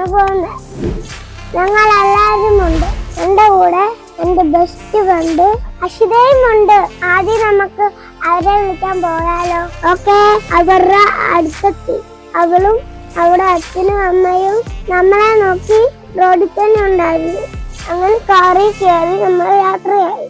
ആണ് പോകുന്നത് ഞങ്ങൾ എല്ലാവരും ഉണ്ട് എന്റെ കൂടെ എന്റെ ബെസ്റ്റ് ഫ്രണ്ട് അശിതയും ഉണ്ട് ആദ്യം നമുക്ക് അവരെ വിളിക്കാൻ പോയാലോ ഓക്കെ? അവരുടെ അടുത്തെത്തി. അവളും അവിടെ അച്ഛനും അമ്മയും നമ്മളെ നോക്കി റോഡിൽ തന്നെ ഉണ്ടായിരുന്നു. അങ്ങനെ കാറിൽ കയറി നമ്മൾ യാത്രയായി.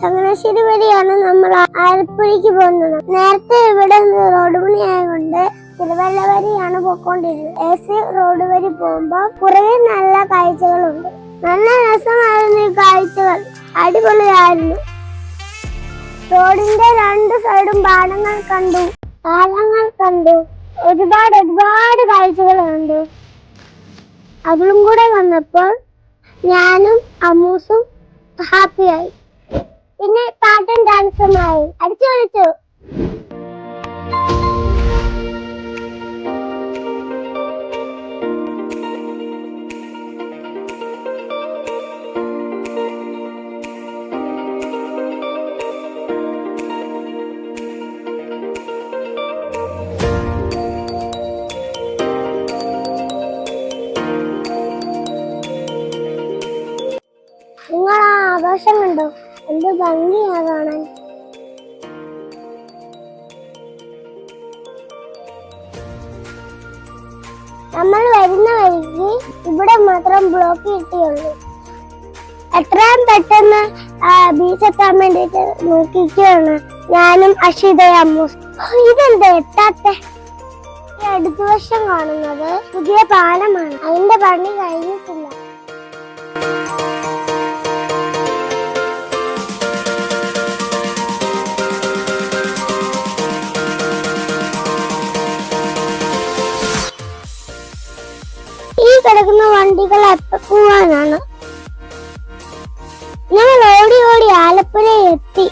ചങ്ങനാശ്ശേരി വഴിയാണ് നമ്മൾ ആലപ്പുഴയ്ക്ക് പോകുന്നത്. നേരത്തെ ഇവിടെ റോഡ് പണി ആയതുകൊണ്ട് തിരുവല്ല വരെയാണ് പോയിക്കൊണ്ടിരുന്നത്. എ സി റോഡ് വഴി പോകുമ്പോൾ കുറേ നല്ല കാഴ്ചകളുണ്ട്. നല്ല രസമായിരുന്നു ഈ കാഴ്ചകൾ. അടിപൊളിയായിരുന്നു. റോഡിന്റെ രണ്ട് സൈഡും പാടങ്ങൾ കണ്ടു. പാലങ്ങൾ കണ്ടു. ഒരുപാട് ഒരുപാട് കാഴ്ചകൾ കണ്ടു. അവളും കൂടെ വന്നപ്പോൾ ഞാനും അമ്മൂസും ഹാപ്പിയായി പിന്നെ പാട്ടും ഡാൻസുമായി അടിച്ചു വിളിച്ചു നമ്മൾ വരുന്ന വഴിക്ക് ഇവിടെ മാത്രം ബ്ലോക്ക് കിട്ടിയുള്ളൂ. എത്രയും പെട്ടെന്ന് ബീച്ചെത്താൻ വേണ്ടിട്ട് നോക്കിക്കുകയാണ് ഞാനും അഷിതയും അമ്മൂസ്. ഇതെന്താ എത്താത്ത ഈ അടുത്ത വർഷം കാണുന്നത് പുതിയ പാലമാണ്. അതിന്റെ പണി കഴിഞ്ഞിട്ടില്ല. പോവാനാണ്. ഞങ്ങൾ ഓടി ഓടി ആലപ്പുഴ എത്തി.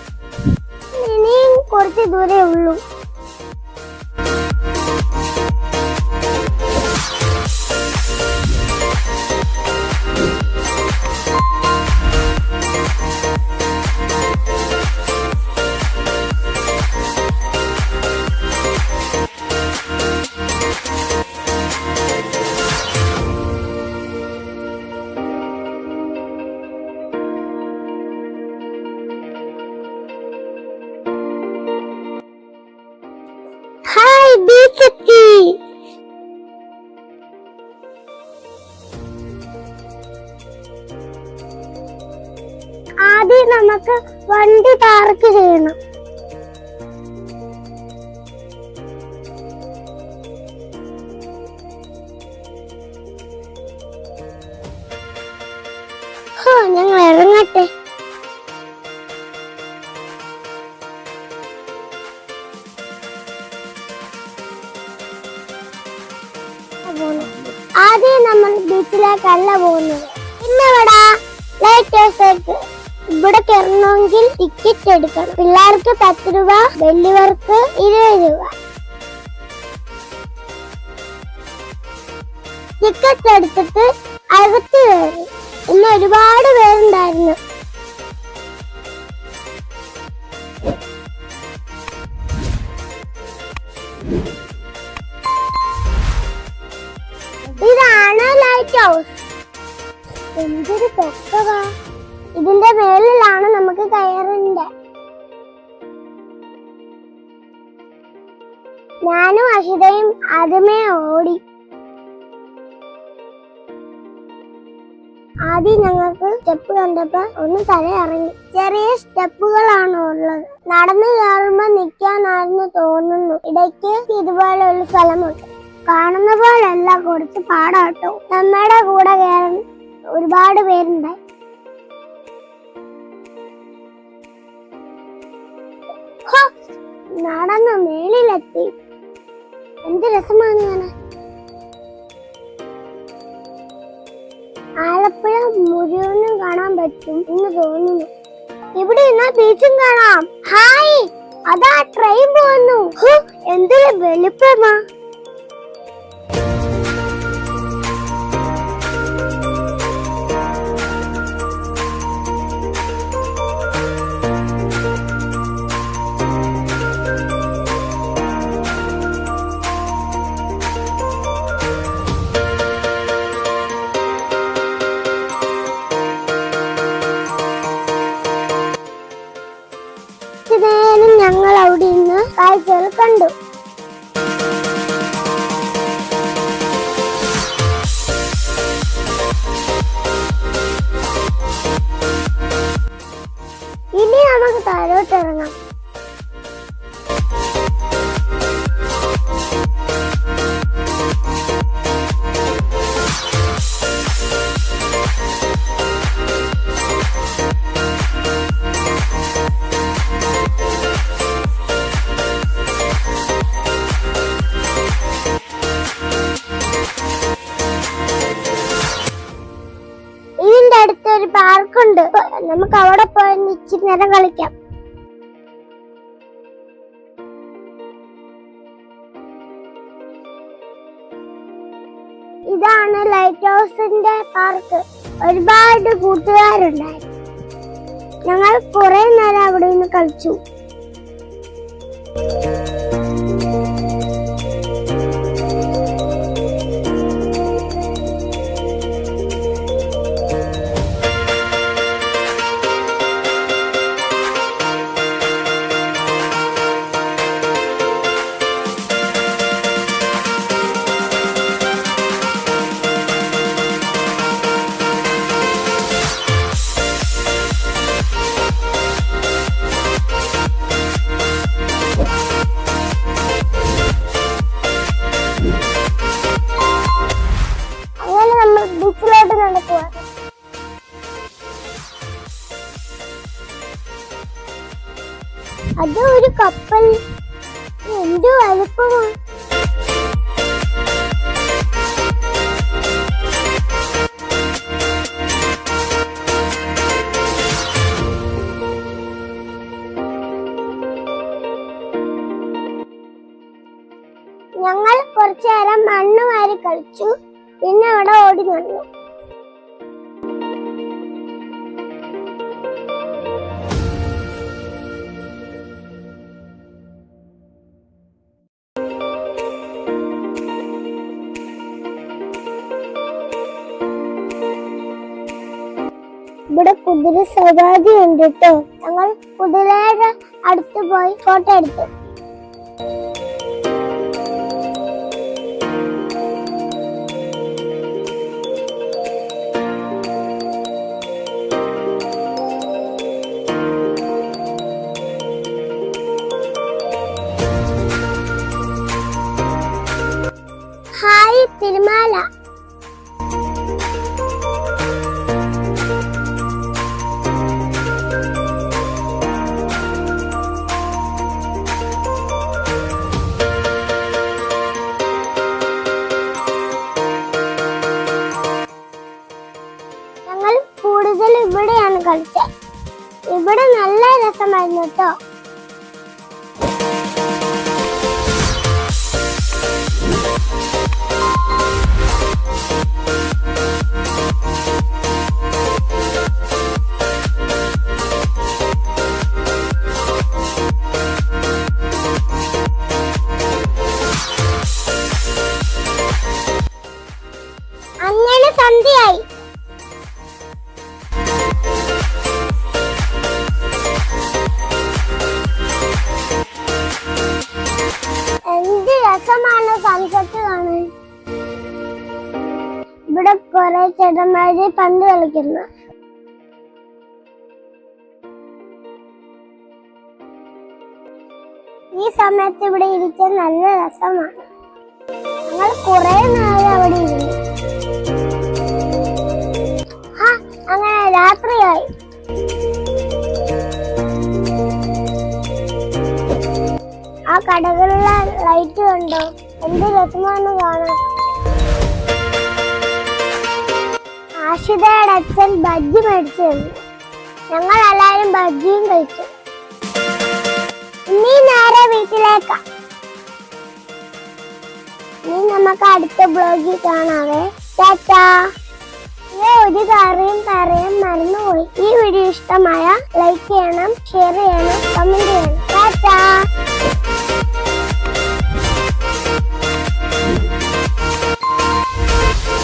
ആദ്യം നമുക്ക് വണ്ടി പാർക്ക് ചെയ്യണം. ഞങ്ങൾ ഇറങ്ങട്ടെ. ആദ്യം നമ്മൾ ബീച്ചിലേക്കല്ല പോകുന്നത്. ഇന്നെവിടാ? ലേറ്റേഴ്സ് ഇവിടെ കയറണമെങ്കിൽ ടിക്കറ്റ് എടുക്കണം. പിള്ളേർക്ക് പത്ത് രൂപ വലിയവർക്ക് ഇരുപത് രൂപ. ടിക്കറ്റ് എടുത്തിട്ട് അകത്ത് കയറി ഇന്ന് ഒരുപാട് പേരുണ്ടായിരുന്നു. ഇതാണ് ലൈറ്റ് ഹൗസ് എന്തൊരു പൊക്കവാ. ഇതിന്റെ മേലിലാണ് നമുക്ക് കയറുന്നത് ഞാനും അഷിതയും ആദ്യമേ ഓടി. ആദ്യം ഞങ്ങൾക്ക് സ്റ്റെപ്പ് കണ്ടപ്പോ ഒന്ന് തല ഇറങ്ങി ചെറിയ സ്റ്റെപ്പുകളാണ് ഉള്ളത്. നടന്നു കയറുമ്പോ നിൽക്കാനായിരുന്നു തോന്നുന്നു. ഇടയ്ക്ക് ഇതുപോലെ ഒരു സ്ഥലമുണ്ട്. കാണുന്ന പോലെയല്ല കുറച്ച് പാടാട്ടോ. നമ്മുടെ കൂടെ കയറുന്ന ഒരുപാട് പേരുണ്ടായി. നടന്ന് മേളിലെത്തി. എന്ത് രസമാണ് ഞാൻ ആലപ്പുഴ മുഴുവനും കാണാൻ പറ്റും എന്ന് തോന്നുന്നു. ഇവിടെ നിന്നാ ബീച്ചും കാണാം. ഹായ് അതാ ട്രെയിൻ പോകുന്നു എന്തൊരു വെളുപ്പമാ. കാഴ്ചകൾ കണ്ടു. ഇനി നമുക്ക് താഴോട്ട് നമുക്ക് അവിടെ പോയി ഇച്ചിരി നേരം കളിക്കാം. ഇതാണ് ലൈറ്റ് ഹൗസിന്റെ പാർക്ക്. ഒരുപാട് കൂട്ടുകാരുണ്ടായിരുന്നു. ഞങ്ങൾ കുറെ നേരം അവിടെ നിന്ന് കളിച്ചു. മണ്ണ് വാരി കളിച്ചു. പിന്നെ അവിടെ ഓടി നടന്നു. ഇവിടെ കുതിര സവാരി ഉണ്ട് കേട്ടോ. ഞങ്ങൾ കുതിരയുടെ അടുത്ത് പോയി ഫോട്ടോ എടുത്തു. രസമായിരുന്നു കേട്ടോ അങ്ങനെ ചേട്ടന്മാര് പന്ത് കളിക്കുന്നു. ഈ സമയത്ത് ഇവിടെ ഇരിക്കാൻ നല്ല രസമാണ്. ഞങ്ങൾ കുറെ നാളെ അവിടെ ഇരുന്നു. അങ്ങനെ രാത്രിയായി. ആ കടകളിലെ ലൈറ്റ് കണ്ടോ? എന്ത് രസമാണ് കാണാൻ. ആഷിതയുടെ അച്ഛൻ ബജ്ജി മേടിച്ചു തന്നു ഞങ്ങൾ എല്ലാവരും ബജ്ജിയും കഴിച്ചു. നീ നേരെ വീട്ടിലേക്കാ. നീ നമുക്ക് അടുത്ത ബ്ലോഗിൽ കാണാവേ. ടാറ്റാ. ഒരു കാര്യം പറയാൻ മറന്നുപോയി. ഈ വീഡിയോ ഇഷ്ടമായ ലൈക്ക് ചെയ്യണം ഷെയർ ചെയ്യണം കമന്റ്